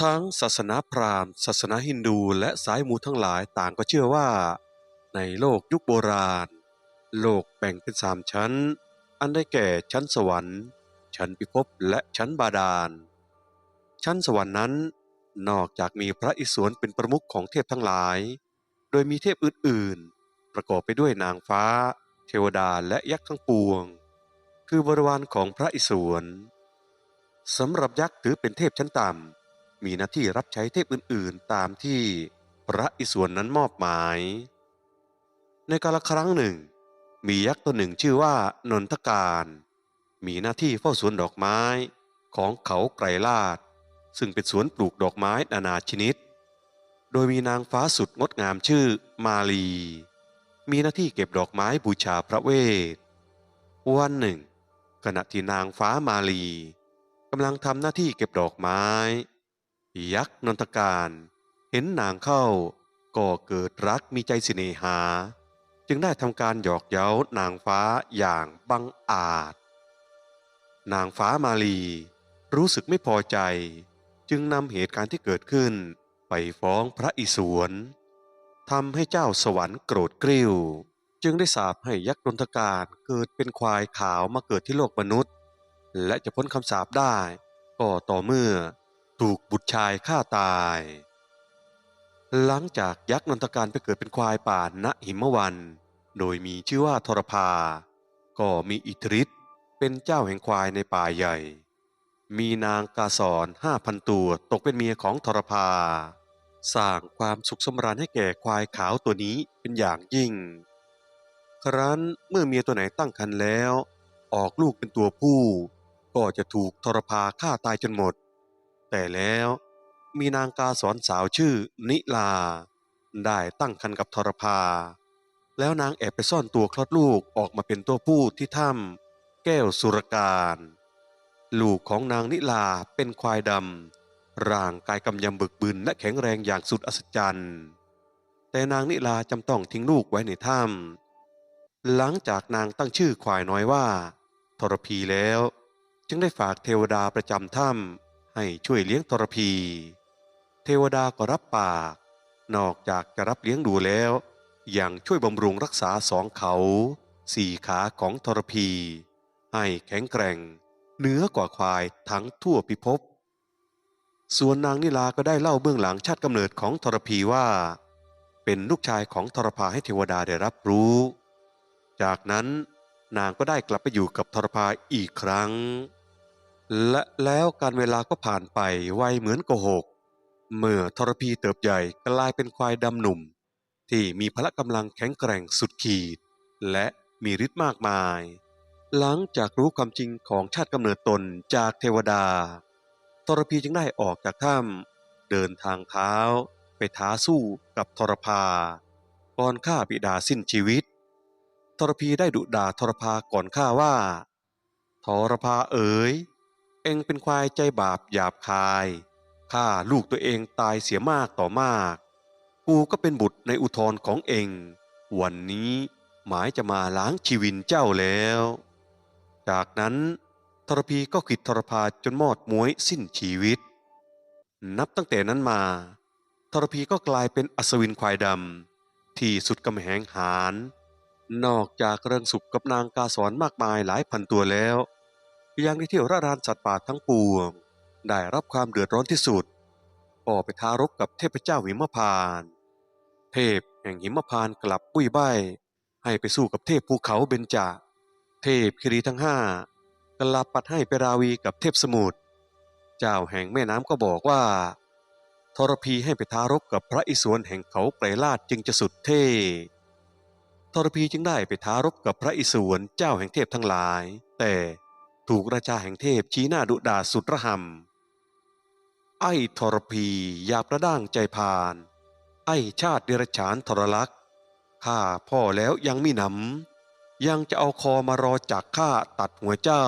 ทั้งศาสนาพราหมณ์ ศาสนาฮินดู และสายมูทั้งหลายต่างก็เชื่อว่า ในโลกยุคโบราณ โลกแบ่งเป็นสามชั้น อันได้แก่ชั้นสวรรค์ ชั้นพิภพและชั้นบาดาล ชั้นสวรรค์นั้น นอกจากมีพระอิศวรเป็นประมุขของเทพทั้งหลาย โดยมีเทพอื่นๆ ประกอบไปด้วยนางฟ้า เทวดาและยักษ์ทั้งปวง คือบริวารของพระอิศวรสำหรับยักษ์ถือเป็นเทพชั้นต่ำ มีหน้าที่รับใช้เทพอื่นๆ ตามที่พระอิศวรนั้นมอบหมาย ในกาลครั้งหนึ่ง มียักษ์ตัวหนึ่งชื่อว่านนทการ มีหน้าที่เฝ้าสวนดอกไม้ของเขาไกรลาด ซึ่งเป็นสวนปลูกดอกไม้นานาชนิด โดยมีนางฟ้าสุดงดงามชื่อมาลี มีหน้าที่เก็บดอกไม้บูชาพระเวท วันหนึ่ง ขณะที่นางฟ้ามาลีกำลังทำหน้าที่เก็บดอกไม้ ยักษ์นนทการ เห็นนางเข้า ก็เกิดรักมีใจสิเนหา จึงได้ทำการหยอกเย้านางฟ้าอย่างบังอาจ นางฟ้ามาลีรู้สึกไม่พอใจ จึงนำเหตุการณ์ที่เกิดขึ้นไปฟ้องพระอิศวรทำให้เจ้าสวรรค์โกรธกริ้ว จึงได้สาปให้ยักษ์นนทการเกิดเป็นควายขาวมาเกิดที่โลกมนุษย์ และจะพ้นคำสาปได้ ก็ต่อเมื่อ ถูกบุตรชายฆ่าตาย หลังจากยักษ์นนทการไปเกิดเป็นควายป่าณหิมวัน โดยมีชื่อว่าทรพา ก็มีอิทธิฤทธิ์เป็นเจ้าแห่งควายในป่าใหญ่ มีนางกาสอนห้าพันตัวตกเป็นเมียของทรพา สร้างความสุขสำราญให้แก่ควายขาวตัวนี้เป็นอย่างยิ่ง ครั้นเมื่อเมียตัวไหนตั้งครรภ์แล้ว ออกลูกเป็นตัวผู้ ก็จะถูกทรพาฆ่าตายจนหมด แต่แล้วมีนางกาสอนสาวชื่อนิลา ได้ตั้งครรภ์กับทรพา แล้วนางแอบไปซ่อนตัวคลอดลูกออกมาเป็นตัวผู้ที่ถ้ำแก้วสุรการ ลูกของนางนิลาเป็นควายดำร่างกายกำยำบึกบึนและแข็งแรงอย่างสุดอัศจรรย์ แต่นางนิลาจำต้องทิ้งลูกไว้ในถ้ำหลังจากนางตั้งชื่อควายน้อยว่า ทรพีแล้ว จึงได้ฝากเทวดาประจำถ้ำ ให้ช่วยเลี้ยงทรพี เทวดาก็รับปาก นอกจากจะรับเลี้ยงดูแล้วยังช่วยบำรุงรักษาสองเขา สี่ขาของทรพี ให้แข็งแกร่งเหนือกว่าควายทั้งทั่วพิภพส่วนนางนิลาก็ได้เล่าเบื้องหลังชาติกำเนิดของทรพีว่า เป็นลูกชายของทรพาให้เทวดาได้รับรู้ จากนั้นนางก็ได้กลับไปอยู่กับทรพาอีกครั้ง และแล้วการเวลาก็ผ่านไปไวเหมือนโกหก เมื่อทรพีเติบใหญ่กลายเป็นควายดำหนุ่ม ที่มีพละกำลังแข็งแกร่งสุดขีด และมีฤทธิ์มากมาย หลังจากรู้ความจริงของชาติกำเนิดตนจากเทวดา ทรพีจึงได้ออกจากถ้ำเดินทางเท้า ไปท้าสู้กับทรพาก่อนฆ่าบิดาสิ้นชีวิต ทรพีได้ดุด่าทรพาก่อนฆ่าว่า ทรพาเอ๋ย เองเป็นควายใจบาปหยาบคายฆ่าลูกตัวเองตายเสียมากต่อมาก กูก็เป็นบุตรในอุทธรของเอง วันนี้หมายจะมาล้างชีวินเจ้าแล้ว จากนั้นทรพีก็ขิดทรพาจนมอดม้วยสิ้นชีวิต นับตั้งแต่นั้นมาทรพีก็กลายเป็นอัศวินควายดำที่สุดกำแหงหาร นอกจากเริงสุขกับนางกาสอนมากมายหลายพันตัวแล้ว ยังได้เที่ยวระรานสัตว์ป่าทั้งปวง ได้รับความเดือดร้อนที่สุดก็ไปทารบกับเทพเจ้าหิมพาน เทพแห่งหิมพานกลับปุ้ยใบให้ไปสู้กับเทพภูเขาเบญจาเทพคิรีทั้งห้ากลับปัดให้ไปราวีกับเทพสมุทรเจ้าแห่งแม่น้ำก็บอกว่าทรพีให้ไปทารบกับพระอิศวรแห่งเขาไกรลาดจึงจะสุดเท่ทรพีจึงได้ไปทารบกับพระอิศวรเจ้าแห่งเทพทั้งหลาย แต่ ถูกราชาแห่งเทพชี้หน้าดุด่าสุดระหำไอ้ทรพีอยาประด้างใจพาน ไอ้ชาติเดรัจฉานทรลักษ์ข้าพ่อแล้วยังมีหนำยังจะเอาคอมารอจากข้าตัดหัวเจ้า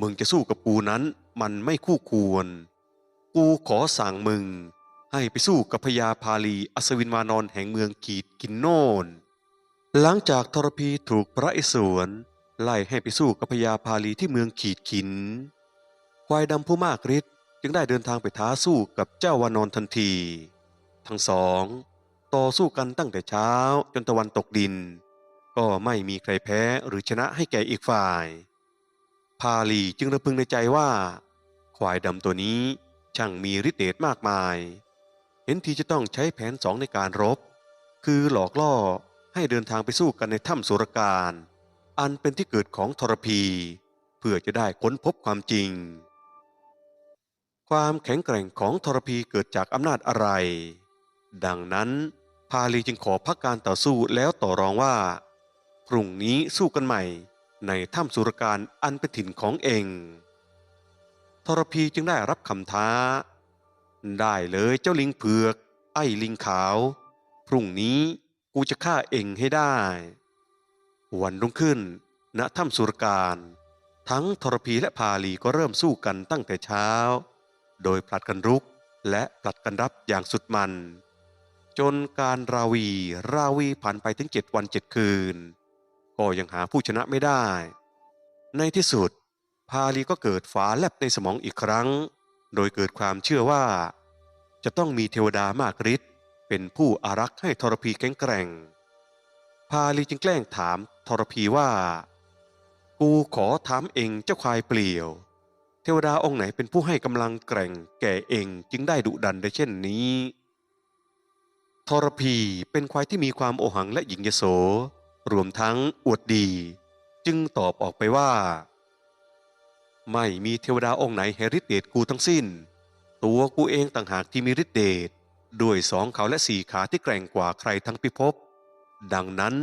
มึงจะสู้กับกูนั้นมันไม่คู่ควร กูขอสั่งมึง ให้ไปสู้กับพญาพาลีอัศวินวานอนแห่งเมืองกีดกินโนนหลังจากทรพีถูกพระอิศวร ไล่ให้ไปสู้กับพญาพาลีที่เมืองขีดขิน ควายดำผู้มากฤทธิ์จึงได้เดินทางไปท้าสู้กับเจ้าวานอนทันที ทั้งสอง ต่อสู้กันตั้งแต่เช้าจนตะวันตกดิน ก็ไม่มีใครแพ้หรือชนะให้แก่อีกฝ่าย พาลีจึงระพึงในใจว่า ควายดำตัวนี้ช่างมีฤทธิ์เดชมากมาย เห็นทีจะต้องใช้แผนสองในการรบ คือหลอกล่อให้เดินทางไปสู้กันในถ้ำสุรการ อันเป็นที่เกิดของทรพีเพื่อจะได้ค้นพบความจริง ความแข็งแกร่งของทรพีเกิดจากอำนาจอะไร ดังนั้นพาลีจึงขอพักการต่อสู้แล้วต่อรองว่าพรุ่งนี้สู้กันใหม่ในถ้ำสุรการอันเป็นถิ่นของเองทรพีจึงได้รับคำท้า ได้เลยเจ้าลิงเผือก ไอ้ลิงขาว พรุ่งนี้กูจะฆ่าเองให้ได้ วันรุ่งขึ้น ณถ้ำสุรการ ทั้งทรพีและพาลีก็เริ่มสู้กันตั้งแต่เช้า โดยผลัดกันรุกและผลัดกันรับอย่างสุดมัน จนการราวีราวีผ่านไปถึงเจ็ดวันเจ็ดคืน ก็ยังหาผู้ชนะไม่ได้ ในที่สุด พาลีก็เกิดฝาแลบในสมองอีกครั้ง โดยเกิดความเชื่อว่า จะต้องมีเทวดามากฤทธิ์เป็นผู้อารักษ์ให้ทรพีแข็งแกร่ง พาลีจึงแกล้งถามทรพีว่า กูขอถามเองเจ้าควายเปลี่ยว เทวดาองค์ไหนเป็นผู้ให้กำลังแกร่งแก่เองจึงได้ดุดันได้เช่นนี้ทรพีเป็นควายที่มีความโอหังและหญิงยโส รวมทั้งอวดดี จึงตอบออกไปว่า ไม่มีเทวดาองค์ไหนให้ฤทธิเดชกูทั้งสิ้น ตัวกูเองต่างหากที่มีฤทธิเดชด้วยสองเขาและสี่ขาที่แกร่งกว่าใครทั้งพิภพ ดังนั้น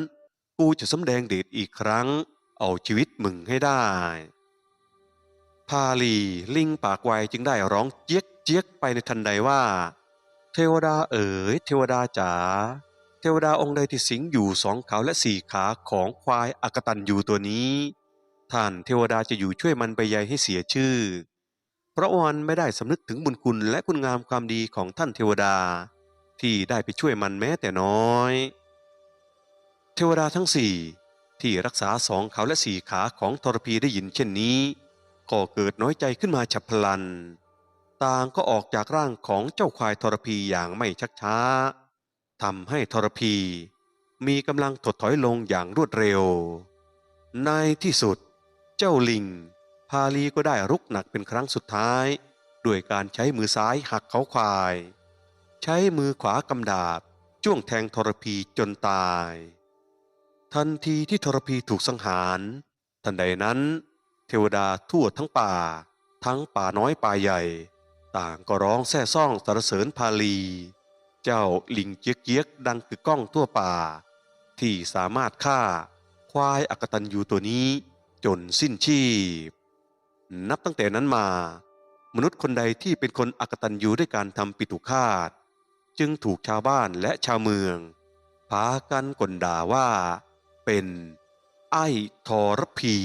กูจะสำแดงเดชอีกครั้ง เอาชีวิตมึงให้ได้ พาลีลิงปากไวจึงได้ร้องเจี๊ยกเจี๊ยกไปในทันใดว่า เทวดาเอ๋ยเทวดาจ๋าเทวดาองค์ใดที่สิงอยู่สองขาและสี่ขาของควายอากตันอยู่ตัวนี้ ท่านเทวดาจะอยู่ช่วยมันไปใยให้เสียชื่อ เพราะวันไม่ได้สำนึกถึงบุญคุณและคุณงามความดีของท่านเทวดา ที่ได้ไปช่วยมันแม้แต่น้อย เทวดาทั้งสี่ที่รักษาสองเขาและสี่ขาของทรพีได้ยินเช่นนี้ ก็เกิดน้อยใจขึ้นมาฉับพลัน ต่างก็ออกจากร่างของเจ้าควายทรพีอย่างไม่ชักช้าทำให้ทรพีมีกำลังถดถอยลงอย่างรวดเร็ว ในที่สุด เจ้าลิง พาลีก็ได้รุกหนักเป็นครั้งสุดท้าย ด้วยการใช้มือซ้ายหักเขาควาย ใช้มือขวากำดาบจ้วงแทงทรพีจนตาย ทันทีที่ทรพีถูกสังหาร ทันใดนั้น เทวดาทั่วทั้งป่า ทั้งป่าน้อยป่าใหญ่ ต่างก็ร้องแซ่ซ่องสรรเสริญพาลี เจ้าลิงเจี๊ยกเจี๊ยกดังกึกก้องทั่วป่า ที่สามารถฆ่าควายอักตันยูตัวนี้จนสิ้นชีพ นับตั้งแต่นั้นมา มนุษย์คนใดที่เป็นคนอักตันยูด้วยการทำปิตุคาต จึงถูกชาวบ้านและชาวเมืองพากันกลด่าว่า เป็นไอ้ทรพี